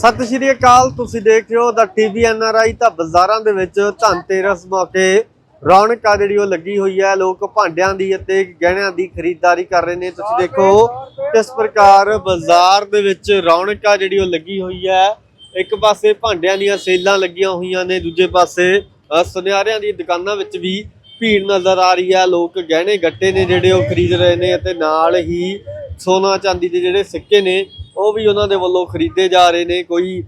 ਸਤਿ ਸ਼੍ਰੀ ਅਕਾਲ, ਤੁਸੀਂ ਦੇਖ ਰਹੇ ਹੋ ਦਾ ਟੀਵੀ ਐਨਆਰਆਈ ਤਾਂ ਬਾਜ਼ਾਰਾਂ ਦੇ ਵਿੱਚ ਧਨਤੇਰਸ ਮੌਕੇ ਰੌਣਕ ਆ ਜਿਹੜੀ ਉਹ ਲੱਗੀ ਹੋਈ ਹੈ। ਲੋਕ ਭਾਂਡਿਆਂ ਦੀ ਅਤੇ ਗਹਿਣਿਆਂ ਦੀ ਖਰੀਦਦਾਰੀ ਕਰ ਰਹੇ ਨੇ। ਤੁਸੀਂ ਦੇਖੋ ਕਿਸ ਪ੍ਰਕਾਰ ਬਾਜ਼ਾਰ ਦੇ ਵਿੱਚ ਰੌਣਕ ਆ ਜਿਹੜੀ ਉਹ ਲੱਗੀ ਹੋਈ ਹੈ। ਇੱਕ ਪਾਸੇ ਭਾਂਡਿਆਂ ਦੀਆਂ ਸੇਲਾਂ ਲੱਗੀਆਂ ਹੋਈਆਂ ਨੇ, ਦੂਜੇ ਪਾਸੇ ਸੁਨਿਆਰਿਆਂ ਦੀ ਦੁਕਾਨਾਂ ਵਿੱਚ ਵੀ ਭੀੜ ਨਜ਼ਰ ਆ ਰਹੀ ਹੈ। ਲੋਕ ਗਹਿਣੇ ਗੱਟੇ ਨੇ ਜਿਹੜੇ ਉਹ ਖਰੀਦ ਰਹੇ ਨੇ ਅਤੇ ਨਾਲ ਹੀ ਸੋਨਾ ਚਾਂਦੀ ਦੇ ਜਿਹੜੇ ਸਿੱਕੇ ਨੇ ਉਹ ਵੀ ਉਹਨਾਂ ਦੇ ਵੱਲੋਂ ਖਰੀਦੇ ਜਾ ਰਹੇ ਨੇ ਕੋਈ,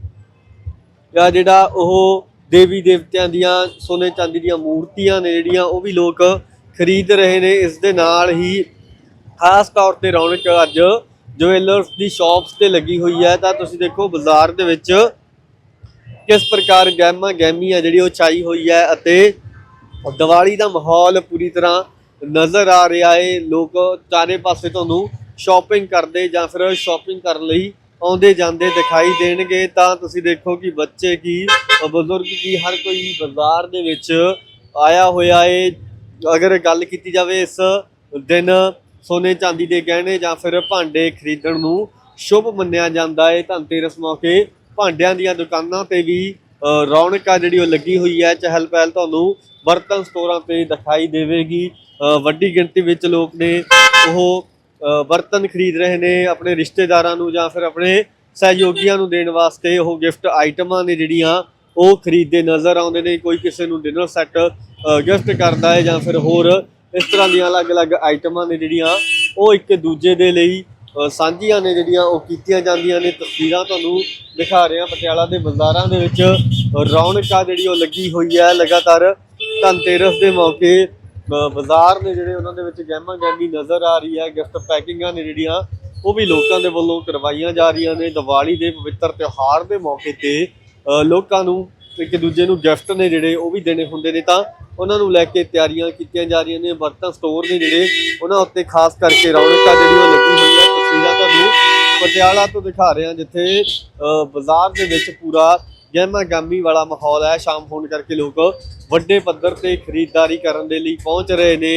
ਜਾਂ ਜਿਹੜਾ ਉਹ ਦੇਵੀ ਦੇਵਤਿਆਂ ਦੀਆਂ, ਸੋਨੇ ਚਾਂਦੀ ਦੀਆਂ ਮੂਰਤੀਆਂ ਨੇ ਜਿਹੜੀਆਂ, ਉਹ ਵੀ ਲੋਕ ਖਰੀਦ ਰਹੇ ਨੇ। ਇਸ ਦੇ ਨਾਲ ਹੀ ਖਾਸ ਤੌਰ ਤੇ ਰੌਣਕ ਅੱਜ ਜੁਐਲਰਸ ਦੀ ਸ਼ਾਪਸ ਤੇ ਲੱਗੀ ਹੋਈ ਹੈ। ਤਾਂ ਤੁਸੀਂ ਦੇਖੋ ਬਾਜ਼ਾਰ ਦੇ ਵਿੱਚ ਕਿਸ ਪ੍ਰਕਾਰ ਗਹਿਮਾ ਗਹਿਮੀ ਹੈ ਜਿਹੜੀ ਉਹ ਛਾਈ ਹੋਈ ਹੈ ਅਤੇ ਦੀਵਾਲੀ ਦਾ ਮਾਹੌਲ ਪੂਰੀ ਤਰ੍ਹਾਂ ਨਜ਼ਰ ਆ ਰਿਹਾ ਹੈ। ਲੋਕ ਚਾਰੇ ਪਾਸੇ ਤੁਹਾਨੂੰ ਸ਼ਾਪਿੰਗ ਕਰਦੇ ਜਾਂ ਫਿਰ ਸ਼ਾਪਿੰਗ ਕਰਨ ਲਈ ਆਉਂਦੇ ਜਾਂਦੇ ਦਿਖਾਈ ਦੇਣਗੇ, ਤਾਂ ਤੁਸੀਂ ਦੇਖੋ ਕਿ ਬੱਚੇ ਕੀ ਬਜ਼ੁਰਗ ਕੀ ਹਰ ਕੋਈ ਬਾਜ਼ਾਰ ਦੇ ਵਿੱਚ ਆਇਆ ਹੋਇਆ ਹੈ ਅਗਰ ਗੱਲ ਕੀਤੀ ਜਾਵੇ ਇਸ ਦਿਨ ਸੋਨੇ ਚਾਂਦੀ ਦੇ ਗਹਿਣੇ ਜਾਂ ਫਿਰ ਭਾਂਡੇ ਖਰੀਦਣ ਨੂੰ ਸ਼ੁਭ ਮੰਨਿਆ ਜਾਂਦਾ ਹੈ ਧਨਤੇਰਸ ਮੌਕੇ ਭਾਂਡਿਆਂ ਦੀਆਂ ਦੁਕਾਨਾਂ ਤੇ ਵੀ ਰੌਣਕ ਆ ਜਿਹੜੀ ਉਹ ਲੱਗੀ ਹੋਈ ਹੈ। ਚਹਿਲ ਪਹਿਲ ਤੁਹਾਨੂੰ ਬਰਤਨ ਸਟੋਰਾਂ ਤੇ ਦਿਖਾਈ ਦੇਵੇਗੀ। ਵੱਡੀ ਗਿਣਤੀ ਵਿੱਚ ਲੋਕ ਨੇ ਉਹ ਬਰਤਨ ਖਰੀਦ ਰਹੇ ਨੇ ਆਪਣੇ ਰਿਸ਼ਤੇਦਾਰਾਂ ਨੂੰ ਜਾਂ ਫਿਰ ਆਪਣੇ ਸਹਿਯੋਗੀਆਂ ਨੂੰ ਦੇਣ ਵਾਸਤੇ ਉਹ ਗਿਫਟ ਆਈਟਮਾਂ ਨੇ ਜਿਹੜੀਆਂ ਉਹ ਖਰੀਦਦੇ ਨਜ਼ਰ ਆਉਂਦੇ ਨੇ, ਕੋਈ ਕਿਸੇ ਨੂੰ ਡਿਨਰ ਸੈੱਟ ਗਿਫਟ ਕਰਦਾ ਹੈ ਜਾਂ ਫਿਰ ਹੋਰ ਇਸ ਤਰ੍ਹਾਂ ਦੀਆਂ ਅਲੱਗ-ਅਲੱਗ ਆਈਟਮਾਂ ਨੇ ਜਿਹੜੀਆਂ ਉਹ ਇੱਕ ਦੂਜੇ ਦੇ ਲਈ ਸਾਂਝੀਆਂ ਨੇ ਜਿਹੜੀਆਂ ਉਹ ਕੀਤੀਆਂ ਜਾਂਦੀਆਂ ਨੇ। ਤਸਵੀਰਾਂ ਤੁਹਾਨੂੰ ਦਿਖਾ ਰਹੇ ਹਾਂ ਪਟਿਆਲਾ ਦੇ ਬਾਜ਼ਾਰਾਂ ਦੇ ਵਿੱਚ। ਰੌਣਕ ਆ ਜਿਹੜੀ ਉਹ ਲੱਗੀ ਹੋਈ ਹੈ। ਲਗਾਤਾਰ ਧਨਤੇਰਸ ਦੇ ਮੌਕੇ ਬਾਜ਼ਾਰ ਨੇ ਜਿਹੜੇ ਉਹਨਾਂ ਦੇ ਵਿੱਚ ਗਹਿਮਾ ਗਹਿਮੀ ਨਜ਼ਰ ਆ ਰਹੀ ਹੈ, ਗਿਫਟ ਪੈਕਿੰਗਾਂ ਨੇ ਜਿਹੜੀਆਂ, ਉਹ ਵੀ ਲੋਕਾਂ ਦੇ ਵੱਲੋਂ ਕਰਵਾਈਆਂ ਜਾ ਰਹੀਆਂ ਨੇ। ਦੀਵਾਲੀ ਦੇ ਪਵਿੱਤਰ ਤਿਉਹਾਰ ਦੇ ਮੌਕੇ ਤੇ ਲੋਕਾਂ ਨੂੰ ਇੱਕ ਦੂਜੇ ਨੂੰ ਗਿਫਟ ਨੇ ਜਿਹੜੇ, ਉਹ ਵੀ ਦੇਣੇ ਹੁੰਦੇ ਨੇ। ਤਾਂ ਉਹਨਾਂ ਨੂੰ ਲੈ ਕੇ ਤਿਆਰੀਆਂ ਕੀਤੀਆਂ ਜਾ ਰਹੀਆਂ ਨੇ। ਬਰਤਨ ਸਟੋਰ ਨੇ ਜਿਹੜੇ, ਉਹਨਾਂ ਉੱਤੇ ਖਾਸ ਕਰਕੇ ਰੌਣਕਾਂ ਜਿਹੜੀਆਂ ਲੱਗੀ ਹੋਈਆਂ, ਤਸਵੀਰਾਂ ਤੁਹਾਨੂੰ ਪਟਿਆਲਾ ਤੋਂ ਦਿਖਾ ਰਹੇ ਹਾਂ, ਜਿੱਥੇ ਬਾਜ਼ਾਰ ਦੇ ਵਿੱਚ ਪੂਰਾ ਗਹਿਮਾ ਗਾਮੀ ਵਾਲਾ ਮਾਹੌਲ ਹੈ। ਸ਼ਾਮ ਹੋਣ ਕਰਕੇ ਲੋਕ ਵੱਡੇ ਪੱਧਰ ਤੇ ਖਰੀਦਦਾਰੀ ਕਰਨ ਦੇ ਲਈ ਪਹੁੰਚ ਰਹੇ ਨੇ।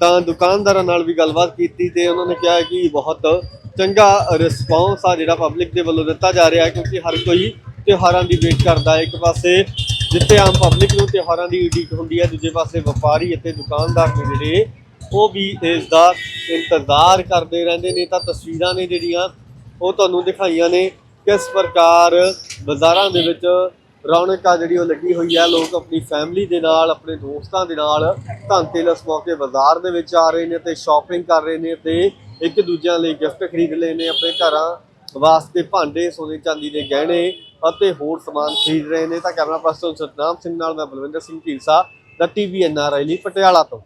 ਤਾਂ ਦੁਕਾਨਦਾਰਾਂ ਨਾਲ ਵੀ ਗੱਲਬਾਤ ਕੀਤੀ ਤੇ ਉਹਨਾਂ ਨੇ ਕਿਹਾ ਕਿ ਬਹੁਤ ਚੰਗਾ ਰਿਸਪੌਂਸ ਆ ਜਿਹੜਾ ਪਬਲਿਕ ਦੇ ਵੱਲੋਂ ਦਿੱਤਾ ਜਾ ਰਿਹਾ ਹੈ ਕਿਉਂਕਿ ਹਰ ਕੋਈ ਤਿਉਹਾਰਾਂ ਦੀ ਵੇਟ ਕਰਦਾ ਹੈ। ਇੱਕ ਪਾਸੇ ਜਿੱਥੇ ਆਮ ਪਬਲਿਕ ਨੂੰ ਤਿਉਹਾਰਾਂ ਦੀ ਉਡੀਕ ਹੁੰਦੀ ਹੈ, ਦੂਜੇ ਪਾਸੇ ਵਪਾਰੀ ਅਤੇ ਦੁਕਾਨਦਾਰ ਨੇ ਜਿਹੜੇ, ਉਹ ਵੀ ਇਸ ਦਾ ਇੰਤਜ਼ਾਰ ਕਰਦੇ ਰਹਿੰਦੇ ਨੇ। ਤਾਂ ਤਸਵੀਰਾਂ ਨੇ ਜਿਹੜੀਆਂ, ਉਹ ਤੁਹਾਨੂੰ ਦਿਖਾਈਆਂ ਨੇ। ਕਿਸ ਪ੍ਰਕਾਰ ਬਾਜ਼ਾਰਾਂ ਦੇ ਵਿੱਚ ਰੌਣਕ ਆ ਜਿਹੜੀ ਉਹ ਲੱਗੀ ਹੋਈ ਹੈ। ਲੋਕ ਆਪਣੀ ਫੈਮਿਲੀ ਦੇ ਨਾਲ, ਆਪਣੇ ਦੋਸਤਾਂ ਦੇ ਨਾਲ ਧਨਤੇਰਸ ਮੌਕੇ ਬਾਜ਼ਾਰ ਦੇ ਵਿੱਚ ਆ ਰਹੇ ਨੇ ਤੇ ਸ਼ਾਪਿੰਗ ਕਰ ਰਹੇ ਨੇ ਤੇ ਇੱਕ ਦੂਜਿਆਂ ਲਈ ਗਿਫਟ ਖਰੀਦ ਲਏ ਨੇ। ਆਪਣੇ ਘਰਾਂ ਵਾਸਤੇ ਭਾਂਡੇ, ਸੋਨੇ ਚਾਂਦੀ ਦੇ ਗਹਿਣੇ ਅਤੇ ਹੋਰ ਸਮਾਨ ਖਰੀਦ ਰਹੇ ਨੇ। ਤਾਂ ਕੈਮਰਾ ਪਰਸਨ ਸਤਨਾਮ ਸਿੰਘ ਨਾਲ ਮੈਂ ਬਲਵਿੰਦਰ ਸਿੰਘ ਢੀਂਸਾ ਦਾ ਟੀਵੀ ਐਨਆਰਆਈ ਲਈ ਪਟਿਆਲਾ ਤੋਂ।